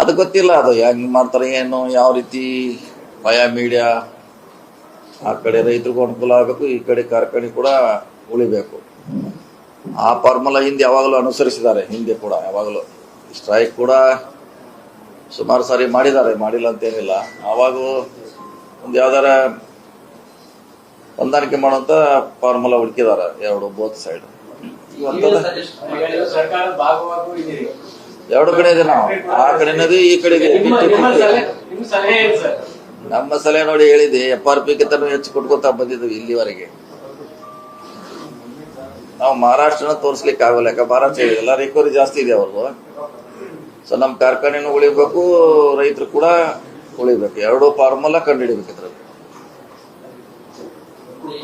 ಅದು ಗೊತ್ತಿಲ್ಲ ಅದು ಹೆಂಗ್ ಮಾಡ್ತಾರೆ, ಏನು, ಯಾವ ರೀತಿ ಭಯ ಮೀಡಿಯಾ ಆ ಕಡೆ ರೈತರಿಗೂ ಅನುಕೂಲ ಆಗಬೇಕು, ಈ ಕಡೆ ಕಾರ್ಖಾನೆ ಕೂಡ ಉಳಿಬೇಕು. ಆ ಫಾರ್ಮುಲಾ ಹಿಂದೆ ಯಾವಾಗಲೂ ಅನುಸರಿಸಿದ್ದಾರೆ, ಹಿಂದೆ ಕೂಡ, ಯಾವಾಗಲೂ. ಸ್ಟ್ರೈಕ್ ಕೂಡ ಸುಮಾರು ಸಾರಿ ಮಾಡಿದ್ದಾರೆ, ಮಾಡಿಲ್ಲ ಅಂತೇನಿಲ್ಲ. ಆವಾಗ ಒಂದು ಯಾವ್ದಾರ ಹೊಂದಾಣಿಕೆ ಮಾಡುವಂತ ಫಾರ್ಮುಲಾ ಹುಡುಕಿದ್ದಾರೆ, ಎರಡು ಬೋತ್ ಸೈಡ್ ಎರಡು ಕಡೆ ಇದೆ ನಾವು. ಆ ಕಡೆನದು ಈ ಕಡೆಗೆ ನಿಮ್ಮ ಸಲಹೆ ನೋಡಿ ಹೇಳಿದೆ ಎಫ್ ಆರ್ ಪಿ ಕಿಂತ ಹೆಚ್ಚು ಕೊಟ್ಕೊತಾ ಬಂದಿದ್ವಿ ಇಲ್ಲಿವರೆಗೆ. ನಾವು ಮಹಾರಾಷ್ಟ್ರನ ತೋರಿಸ್ಲಿಕ್ಕೆ ಆಗೋಲ್ಲ ಯಾಕೆ ಮಹಾರಾಷ್ಟ್ರ ಎಲ್ಲ ರಿಕವರಿ ಜಾಸ್ತಿ ಇದೆ ಅವ್ರದ್ದು. ಸೊ ನಮ್ಮ ಕಾರ್ಖಾನೆನೂ ಉಳಿಬೇಕು ರೈತರು ಕೂಡ ಉಳಿಬೇಕು. ಎರಡು ಫಾರ್ಮುಲಾ ಕಂಡು ಹಿಡಿಬೇಕು ಇದ್ರಲ್ಲಿ ಇವತ್ತೇನಾದ್ರು ತೀರ್ಮಾನ ಆಗುತ್ತಾ ಸರ್ ನಿರ್ಧಾರ ಬರುತ್ತಾ ಸರ್ಕಾರ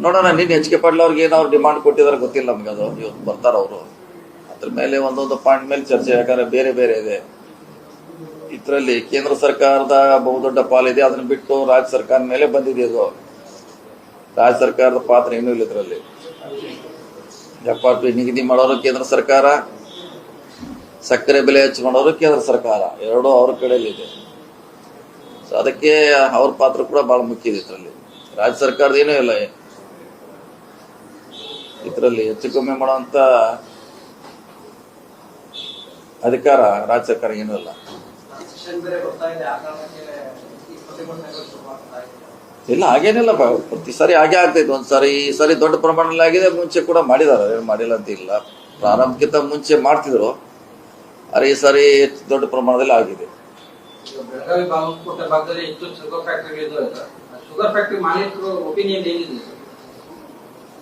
ನೋಡೋಣ ನಿನ್ನೆ ಕೆ ಪಾಟೀಲ್ ಅವ್ರಿಗೆ ಅವ್ರು ಡಿಮಾಂಡ್ ಕೊಟ್ಟಿದ್ದಾರೆ ಗೊತ್ತಿಲ್ಲ ನಮ್ಗೆ ಅದು. ಇವತ್ತು ಬರ್ತಾರ ಅವರು. ಅದ್ರ ಮೇಲೆ ಒಂದೊಂದು ಪಾಯಿಂಟ್ ಮೇಲೆ ಚರ್ಚೆ, ಯಾಕಂದ್ರೆ ಬೇರೆ ಬೇರೆ ಇದೆ. ಇದರಲ್ಲಿ ಕೇಂದ್ರ ಸರ್ಕಾರದ ಬಹುದೊಡ್ಡ ಪಾಲಿದೆ ಅದನ್ನ ಬಿಟ್ಟು ರಾಜ್ಯ ಸರ್ಕಾರ ಮೇಲೆ ಬಂದಿದೆ ಅದು. ರಾಜ್ಯ ಸರ್ಕಾರದ ಪಾತ್ರ ಏನೂ ಇಲ್ಲ ಇದರಲ್ಲಿ. ಎಫ್ ನಿಗದಿ ಮಾಡೋರು ಕೇಂದ್ರ ಸರ್ಕಾರ, ಸಕ್ಕರೆ ಬೆಲೆ ಹೆಚ್ಚು ಮಾಡೋರು ಕೇಂದ್ರ ಸರ್ಕಾರ. ಎರಡೂ ಅವ್ರ ಕಡೆಯಲ್ಲಿದೆ ಅದಕ್ಕೆ ಅವ್ರ ಪಾತ್ರ ಕೂಡ ಬಹಳ ಮುಖ್ಯ ಇದೆ ಇದರಲ್ಲಿ. ರಾಜ್ಯ ಸರ್ಕಾರದ ಏನೂ ಇಲ್ಲ. ಇದರಲ್ಲಿ ಹೆಚ್ಚು ಕಮ್ಮಿ ಮಾಡುವಂತ ಅಧಿಕಾರ ರಾಜ್ಯ ಸರ್ಕಾರ ಏನೂ ಇಲ್ಲ. ಇಲ್ಲ, ಹಾಗೇನಿಲ್ಲ ಪ್ರತಿ ಸಾರಿ ಹಾಗೆ ಆಗ್ತೈತೆ ಒಂದ್ ಸಾರಿ ಈ ಸಾರಿ ದೊಡ್ಡ ಪ್ರಮಾಣದಲ್ಲಿ ಆಗಿದೆ. ಮುಂಚೆ ಕೂಡ ಮಾಡಿದಾರೆ ಏನು ಮಾಡಿಲ್ಲ ಅಂತ ಇಲ್ಲ. ಪ್ರಾರಂಭಕ್ಕಿಂತ ಮುಂಚೆ ಮಾಡ್ತಿದ್ರು. ಅರೆ ಈ ಸಾರಿ ದೊಡ್ಡ ಪ್ರಮಾಣದಲ್ಲಿ ಆಗಿದೆ. ಬೆಳಗಾವಿ ಬಾಗಲಕೋಟೆ ಭಾಗದಲ್ಲಿ ಹೆಚ್ಚು ಶುಗರ್ ಫ್ಯಾಕ್ಟರಿ ಶುಗರ್ ಫ್ಯಾಕ್ಟರಿ ಮಾಲೀಕರು ಒಪಿನಿಯನ್ ಏನಿದೆ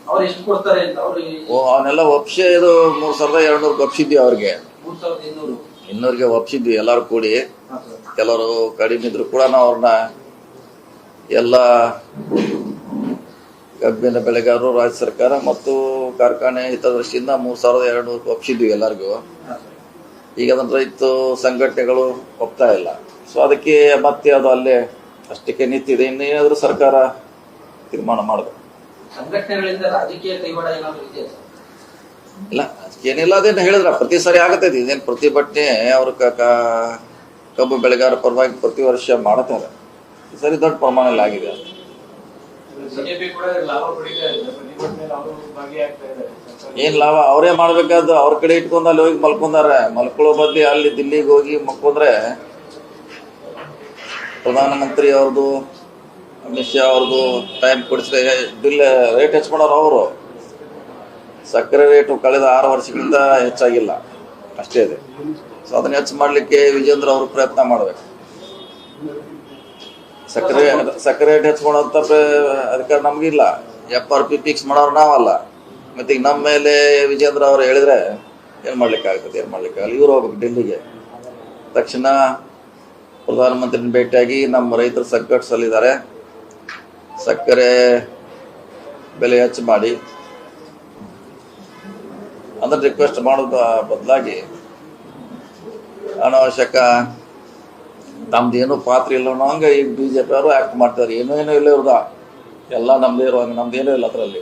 ಅವ್ರು ಎಷ್ಟು ಕೊಡ್ತಾರೆ ಅಂತ ಅವ್ರು ಓ ಅವನ್ನೆಲ್ಲ ಒಪ್ಸಿ ಇದು ಮೂರ್ ಸಾವಿರದ ಎರಡು ನೂರು ಒಪ್ಸಿದ್ವಿ ಅವ್ರಿಗೆ. ಮೂರ್ ಸಾವಿರದ ಇನ್ನೂರು. ಇನ್ನೂರಿಗೆ ಒಪ್ಸಿದ್ವಿ ಎಲ್ಲರೂ ಕೂಡಿ. ಕೆಲವರು ಕಡಿಮೆ ಇದ್ರು ಕೂಡ ನಾವು ಅವ್ರನ್ನ ಎಲ್ಲ ಕಬ್ಬಿನ ಬೆಳೆಗಾರರು ರಾಜ್ಯ ಸರ್ಕಾರ ಮತ್ತು ಕಾರ್ಖಾನೆ ಹಿತದೃಷ್ಟಿಯಿಂದ ಮೂರ್ ಸಾವಿರದ ಎರಡು ನೂರು ಒಪ್ಸಿದ್ವಿ ಎಲ್ಲರಿಗೂ ಈಗ ಅದನ್ನ ರೈತ ಸಂಘಟನೆಗಳು ಒಪ್ತಾ ಇಲ್ಲ. ಸೊ ಅದಕ್ಕೆ ಮತ್ತೆ ಅದು ಅಲ್ಲೇ ಅಷ್ಟಕ್ಕೆ ನಿಂತಿದೆ. ಇನ್ನೇನಾದರೂ ಸರ್ಕಾರ ತೀರ್ಮಾನ ಮಾಡಬೇಕು. ಇಲ್ಲ ಏನಿಲ್ಲ ಅದೇನು ಹೇಳಿದ್ರ? ಪ್ರತಿ ಸಾರಿ ಆಗತ್ತೆ ಇದೇನು ಪ್ರತಿಭಟನೆ ಅವ್ರ ಕಬ್ಬು ಬೆಳೆಗಾರ ಪರವಾಗಿ ಪ್ರತಿ ವರ್ಷ ಮಾಡ್ತಾರೆ. ಈ ಸರಿ ದೊಡ್ಡ ಪ್ರಮಾಣದಲ್ಲಿ ಆಗಿದೆ ಏನ್ ಲಾಭ? ಅವರೇ ಮಾಡ್ಬೇಕಾದ್ದು ಅವ್ರ ಕಡೆ ಇಟ್ಕೊಂಡು ಅಲ್ಲಿ ಹೋಗಿ ಮಲ್ಕೊಂಡಾರೆ. ಮಲ್ಕೊಳ್ಳೋ ಬದ್ಲಿ ಅಲ್ಲಿ ದಿಲ್ಲಿಗೆ ಹೋಗಿ ಮಲ್ಕೊಂಡ್ರೆ ಪ್ರಧಾನಮಂತ್ರಿ ಅವ್ರದ್ದು, ಅಮಿತ್ ಶಾ ಅವ್ರದ್ದು ಟೈಮ್ ಕೊಡಿಸಿದ್ರೆ ಬಿಲ್ ರೇಟ್ ಹೆಚ್ಚು ಅವರು. ಸಕ್ಕರೆ ರೇಟು ಕಳೆದ ಆರು ವರ್ಷಕ್ಕಿಂತ ಹೆಚ್ಚಾಗಿಲ್ಲ. ಅಷ್ಟೇ ಇದೆ. ಸೊ ಅದನ್ನ ಹೆಚ್ಚು ಮಾಡಲಿಕ್ಕೆ ವಿಜೇಂದ್ರ ಅವರು ಪ್ರಯತ್ನ ಮಾಡಬೇಕು. ಸಕ್ಕರೆ ಸಕ್ಕರೆ ರೇಟ್ ಹೆಚ್ಚು ಮಾಡೋಂಥ ಪ್ರ- ಅಧಿಕಾರ ನಮಗಿಲ್ಲ. ಎಫ್ ಆರ್ ಪಿ ಫಿಕ್ಸ್ ಮಾಡೋರು ನಾವಲ್ಲ. ಮತ್ತೆ ಈಗ ನಮ್ಮ ಮೇಲೆ ವಿಜೇಂದ್ರ ಅವರು ಹೇಳಿದ್ರೆ ಏನ್ ಮಾಡ್ಲಿಕ್ಕೆ ಆಗ್ತದೆ ಏನ್ ಮಾಡ್ಲಿಕ್ಕೆ ಆಗಲ್ಲ ಇವ್ರು ಹೋಗ್ಬೇಕು ಡೆಲ್ಲಿಗೆ ತಕ್ಷಣ ಪ್ರಧಾನಮಂತ್ರಿನ ಭೇಟಿಯಾಗಿ ನಮ್ಮ ರೈತರು ಸಂಕಟದಲ್ಲಿದ್ದಾರೆ ಸಕ್ಕರೆ ಬೆಲೆ ಹೆಚ್ಚು ಮಾಡಿ ಅಂದ್ರೆ ರಿಕ್ವೆಸ್ಟ್ ಮಾಡೋದ ಬದಲಾಗಿ ಅನಾವಶ್ಯಕ ಏನು ಪಾತ್ರ ಇಲ್ಲ ಅನ್ನೋ ಹಂಗೆ ಈಗ ಬಿ ಜೆ ಆ್ಯಕ್ಟ್ ಮಾಡ್ತಾರೆ ಏನೂ ಏನೂ ಇಲ್ಲ ಇವ್ರದ ಎಲ್ಲ ನಮ್ದೇ ಇರೋ ಹಂಗೆ ನಮ್ದು ಏನೂ ಇಲ್ಲ ಅದರಲ್ಲಿ.